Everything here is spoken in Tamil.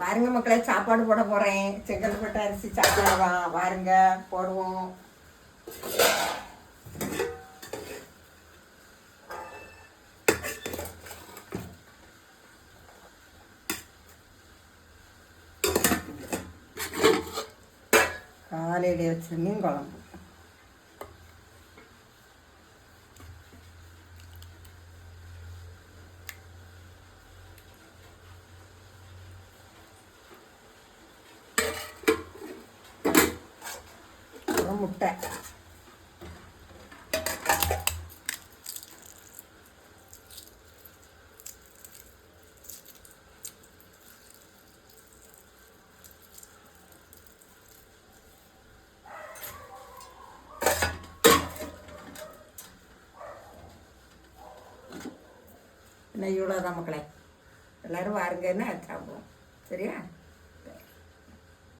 வாருங்க மக்களே சாப்பாடு போட போகிறேன் செங்கல்பட்டு அரிசி சாப்பாடு தான் வாருங்க போடுவோம். காலையில் வச்ச மீன் குழம்பு. அப்புறம் முட்டை. இன்னும் இவ்வளோதான் மக்களே. எல்லோரும் வாருங்கன்னா சாப்பிடுவோம் சரியா?